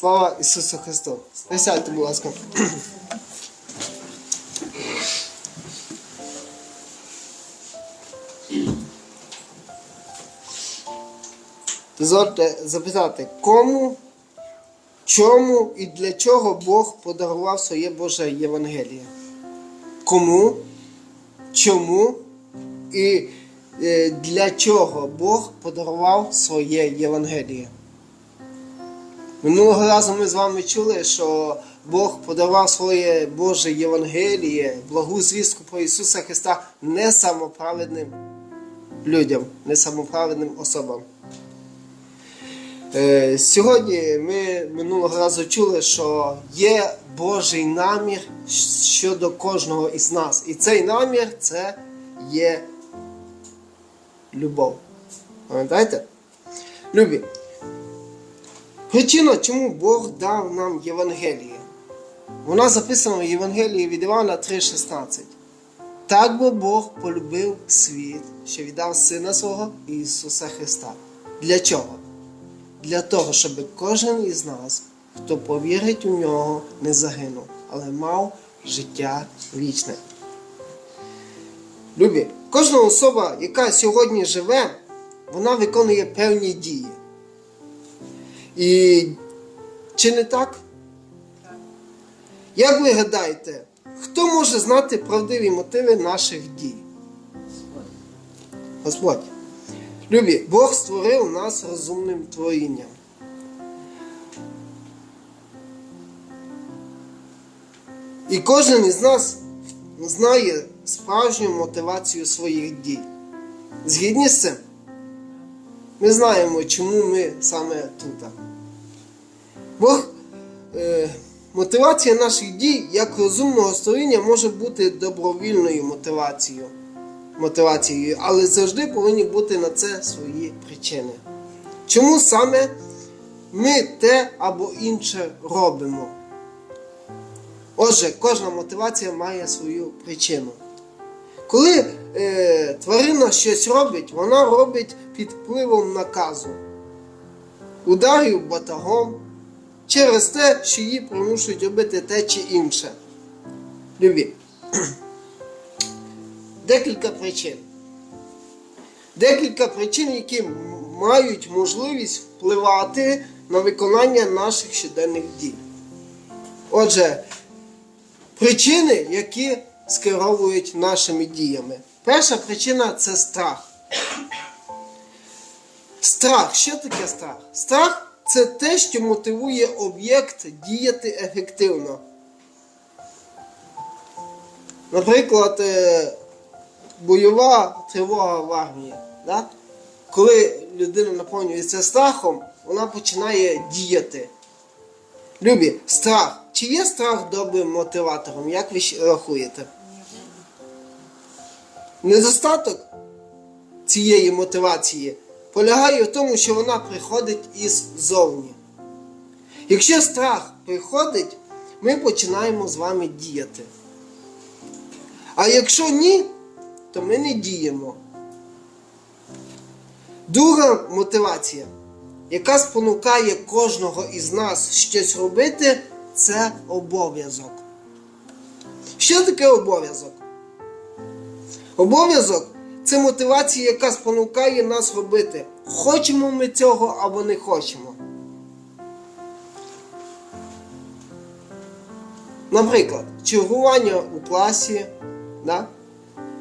Слава Ісусу Христу! Присядьте, будь ласка. Дозвольте запитати, кому, чому і для чого Бог подарував своє Боже Євангеліє? Кому, чому і е, для чого Бог подарував своє Євангеліє? Минулого разу ми з вами чули, що Бог подарував своє Боже Євангеліє, благу звістку про Ісуса Христа не самоправедним людям, не самоправедним особам. Е, Сьогодні ми минулого разу чули, що є Божий намір щодо кожного із нас. І цей намір це є любов. Пам'ятаєте? Любі. Причина, чому Бог дав нам Євангеліє. Вона записана в Євангелії від Івана 3,16. Так бо Бог полюбив світ, що віддав Сина свого Ісуса Христа. Для чого? Для того, щоб кожен із нас, хто повірить у нього, не загинув, але мав життя вічне. Любі, кожна особа, яка сьогодні живе, вона виконує певні дії. І чи не так? Як ви гадаєте, хто може знати правдиві мотиви наших дій? Господь. Любі, Бог створив нас розумним творінням. І кожен із нас знає справжню мотивацію своїх дій. Згідні з цим? Ми знаємо, чому ми саме тут. Бог, е, мотивація наших дій як розумного створіння може бути добровільною мотивацією, мотивацією, але завжди повинні бути на це свої причини. Чому саме ми те або інше робимо? Отже, кожна мотивація має свою причину. Коли е, тварина щось робить, вона робить під впливом наказу, ударів батагом через те, що її примушують робити те чи інше. Любі. Декілька причин. Декілька причин, які мають можливість впливати на виконання наших щоденних дій. Отже, причини, які скеровують нашими діями. Перша причина це страх. Страх. Що таке страх? Страх це те, що мотивує об'єкт діяти ефективно. Наприклад, е, бойова тривога в армії. Да? Коли людина наповнюється страхом, вона починає діяти. Любі, страх. Чи є страх добрим мотиватором? Як ви рахуєте? Недостаток цієї мотивації полягає в тому, що вона приходить із зовні. Якщо страх приходить, ми починаємо з вами діяти. А якщо ні, то ми не діємо. Друга мотивація, яка спонукає кожного із нас щось робити, це обов'язок. Що таке обов'язок? Обов'язок це мотивація, яка спонукає нас робити. Хочемо ми цього або не хочемо. Наприклад, чергування у класі, да?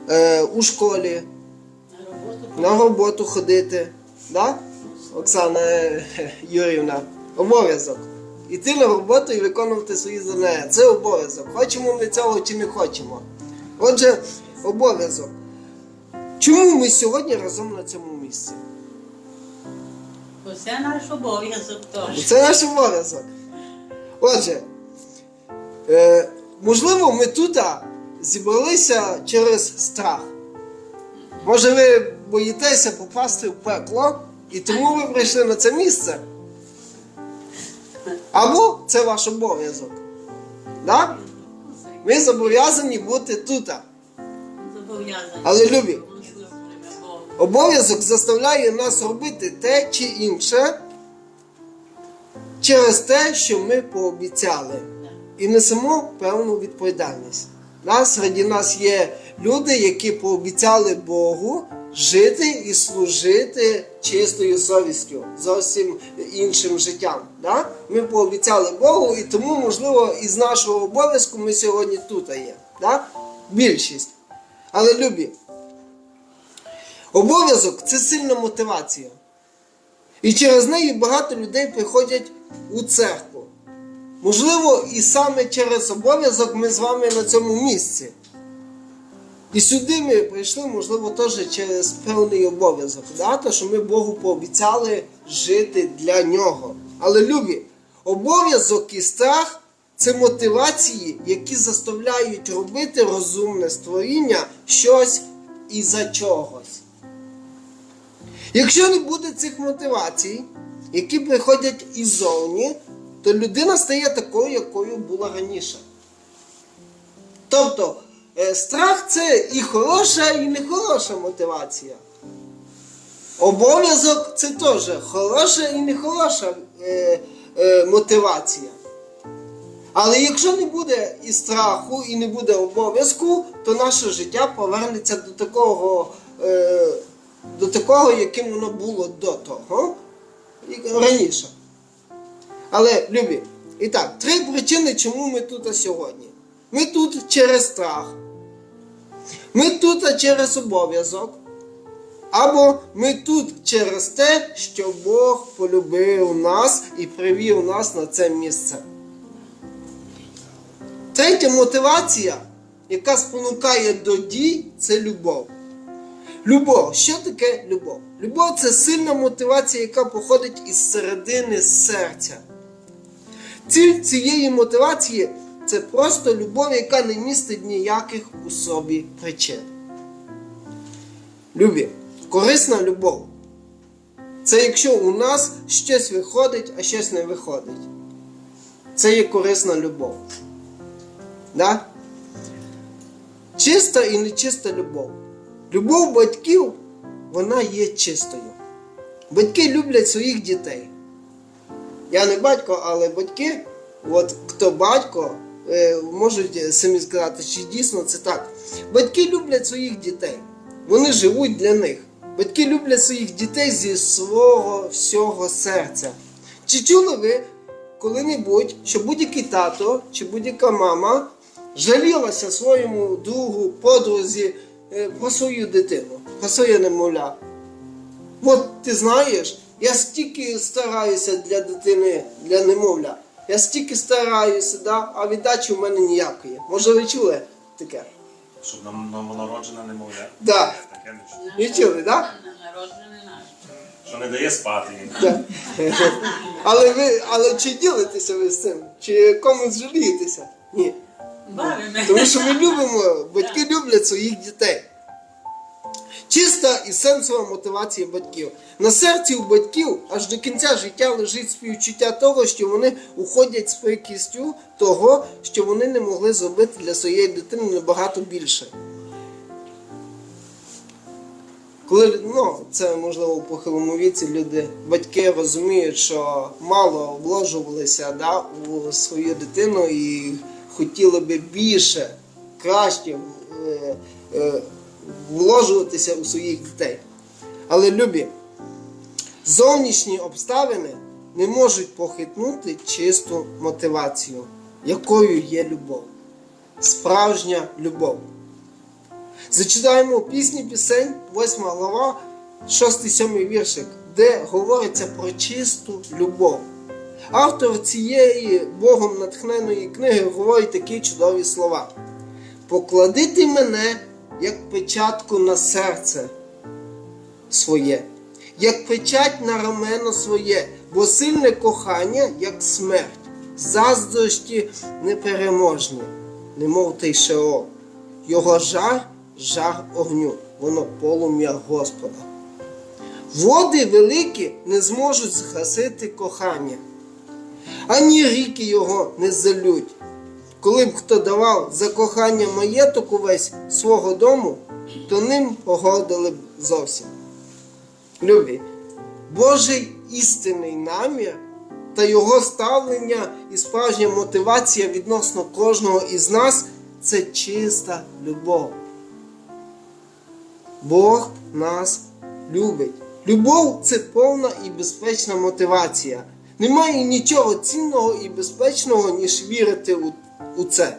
е, у школі, на роботу ходити. Да? Оксана Юрівна, обов'язок. Іти на роботу і виконувати свої завдання. Це обов'язок. Хочемо ми цього чи не хочемо. Отже, обов'язок. Чому ми сьогодні разом на цьому місці? Це наш обов'язок теж. Це наш обов'язок. Отже, е, можливо, ми тут зібралися через страх. Може, ви боїтеся попасти в пекло, і тому ви прийшли на це місце. Або це ваш обов'язок. Да? Ми зобов'язані бути тут. Зобов'язані. Але любі. Обов'язок заставляє нас робити те чи інше через те, що ми пообіцяли і несемо певну відповідальність. Да, серед нас є люди, які пообіцяли Богу жити і служити чистою совістю, зовсім іншим життям. Да? Ми пообіцяли Богу, і тому, можливо, із нашого обов'язку ми сьогодні тут є. Да? Більшість. Але любі, обов'язок це сильна мотивація. І через неї багато людей приходять у церкву. Можливо, і саме через обов'язок ми з вами на цьому місці. І сюди ми прийшли, можливо, теж через певний обов'язок. Да? То, що ми Богу пообіцяли жити для нього. Але любі, обов'язок і страх це мотивації, які заставляють робити розумне створіння щось і за чогось. Якщо не буде цих мотивацій, які приходять іззовні, то людина стає такою, якою була раніше. Тобто, е, страх це і хороша, і не мотивація. Обов'язок це теж хороша і не е, е, мотивація. Але якщо не буде і страху, і не буде обов'язку, то наше життя повернеться до такого, е, до такого, яким воно було до того, раніше. Але, любі, і так, три причини, чому ми тут сьогодні. Ми тут через страх. Ми тут через обов'язок. Або ми тут через те, що Бог полюбив нас і привів нас на це місце. Третя мотивація, яка спонукає до дій, це любов. Любов. Що таке любов? Любов це сильна мотивація, яка походить із середини серця. Ціль цієї мотивації це просто любов, яка не містить ніяких у собі причин. Любі, корисна любов. Це якщо у нас щось виходить, а щось не виходить. Це є корисна любов. Да? Чиста і нечиста любов. Любов батьків, вона є чистою. Батьки люблять своїх дітей. Я не батько, але батьки, от хто батько, е, можуть самі сказати, чи дійсно це так. Батьки люблять своїх дітей. Вони живуть для них. Батьки люблять своїх дітей зі свого всього серця. Чи чули ви коли-небудь, що будь-який тато чи будь-яка мама жалілася своєму другу, подрузі про свою дитину, про своє немовля? От ти знаєш, я стільки стараюся для дитини, для немовля. Я стільки стараюся, да? а віддачі в мене ніякої. Може ви чули таке? Щоб нам новонароджена немовля. Да. Таке не чую. Не чули, так? Що не дає спати. Да? Але ви, але чи ділитеся ви з цим? Чи комусь жалієтеся? Ні. Бавимо. Тому що ми любимо, батьки люблять своїх дітей. Чиста і сенсова мотивація батьків. На серці у батьків аж до кінця життя лежить співчуття того, що вони уходять з прикістю того, що вони не могли зробити для своєї дитини набагато більше. Коли ну, це можливо у похилому віці люди, батьки розуміють, що мало вложувалися да, у свою дитину і хотіли би більше, краще е, е, вложуватися у своїх дітей. Але любі, зовнішні обставини не можуть похитнути чисту мотивацію, якою є любов. Справжня любов. Зачитаємо пісні пісень, 8 глава, 6-7 віршик, де говориться про чисту любов. Автор цієї Богом натхненої книги говорить такі чудові слова. Поклади ти мене, як печатку на серце своє, як печать на рамено своє, бо сильне кохання, як смерть, заздрощі непереможні, немов той Шеол. Його жар жар огню, воно полум'я Господа. Води великі не зможуть згасити кохання, ані ріки його не залють. Коли б хто давав за кохання маєток увесь свого дому, то ним погодили б зовсім. Любі, Божий істинний намір та його ставлення і справжня мотивація відносно кожного із нас це чиста любов. Бог нас любить. Любов це повна і безпечна мотивація. Немає нічого цінного і безпечного, ніж вірити у, у це.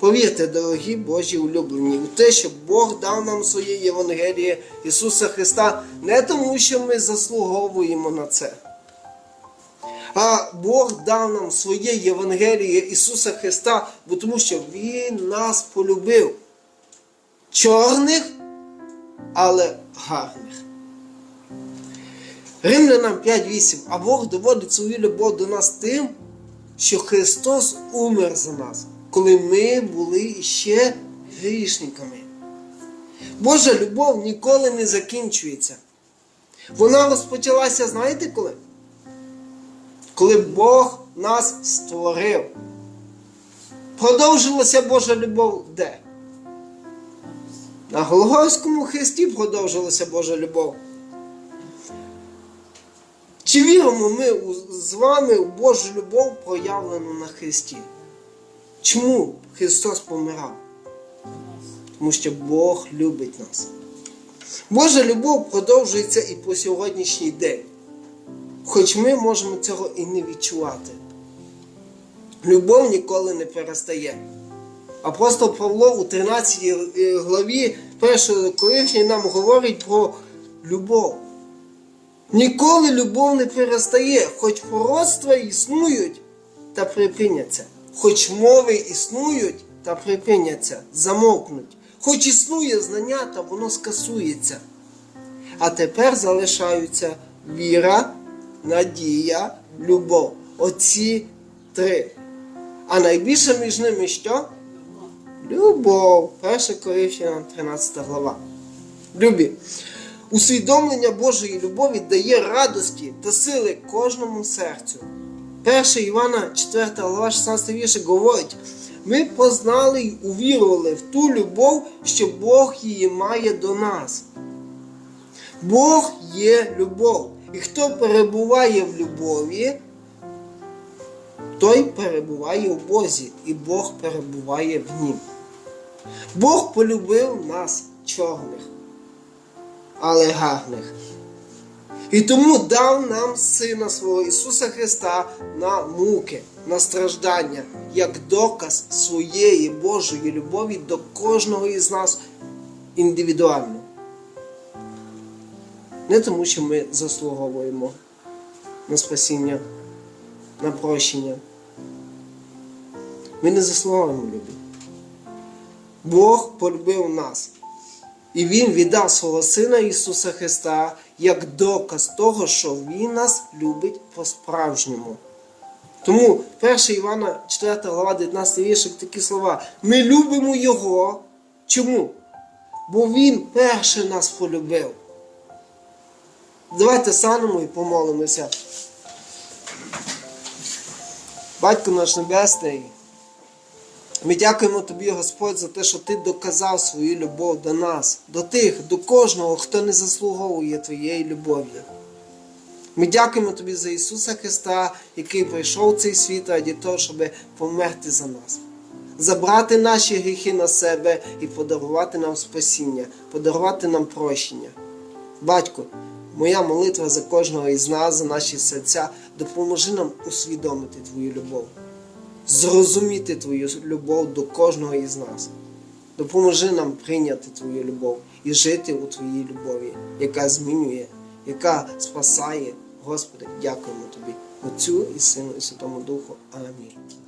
Повірте, дорогі Божі улюблені, у те, що Бог дав нам своє Євангеліє Ісуса Христа не тому, що ми заслуговуємо на це. А Бог дав нам своє Євангеліє Ісуса Христа, бо тому що Він нас полюбив. Чорних, але гарних. Римлянам 5.8. А Бог доводить свою любов до нас тим, що Христос умер за нас, коли ми були ще грішниками. Божа любов ніколи не закінчується. Вона розпочалася, знаєте коли? Коли Бог нас створив. Продовжилася Божа любов де? На Голгофському хресті продовжилася Божа любов. Чи віримо ми з вами у Божу любов, проявлену на Христі? Чому Христос помирав? Тому що Бог любить нас. Божа любов продовжується і по сьогоднішній день. Хоч ми можемо цього і не відчувати. Любов ніколи не перестає. Апостол Павло у 13 главі 1 Коринфян нам говорить про любов. Ніколи любов не перестає, хоч пророцтва існують та припиняться, хоч мови існують та припиняться, замовкнуть, хоч існує знання, та воно скасується. А тепер залишаються віра, надія, любов. Оці три. А найбільше між ними що? Любов. 1 Коринфянам 13 глава. Любі. Усвідомлення Божої любові дає радості та сили кожному серцю. 1 Івана 4 глава 16 віршик говорить: ми познали й увірували в ту любов, що Бог її має до нас. Бог є любов. І хто перебуває в любові, той перебуває в Бозі, і Бог перебуває в нім. Бог полюбив нас чорних, але гарних. І тому дав нам Сина свого Ісуса Христа на муки, на страждання, як доказ своєї Божої любові до кожного із нас індивідуально. Не тому, що ми заслуговуємо на спасіння, на прощення. Ми не заслуговуємо любі. Бог полюбив нас. І Він віддав свого Сина Ісуса Христа як доказ того, що Він нас любить по-справжньому. Тому 1 Івана 4 глава 19 віршик такі слова. Ми любимо Його. Чому? Бо Він перший нас полюбив. Давайте станемо і помолимося. Батько наш Небесний. Ми дякуємо тобі, Господь, за те, що ти доказав свою любов до нас, до тих, до кожного, хто не заслуговує твоєї любові. Ми дякуємо тобі за Ісуса Христа, який прийшов в цей світ раді того, щоб померти за нас, забрати наші гріхи на себе і подарувати нам спасіння, подарувати нам прощення. Батько, моя молитва за кожного із нас, за наші серця, допоможи нам усвідомити Твою любов зрозуміти Твою любов до кожного із нас. Допоможи нам прийняти Твою любов і жити у Твоїй любові, яка змінює, яка спасає. Господи, дякуємо Тобі, Отцю і Сину, і Святому Духу. Амінь.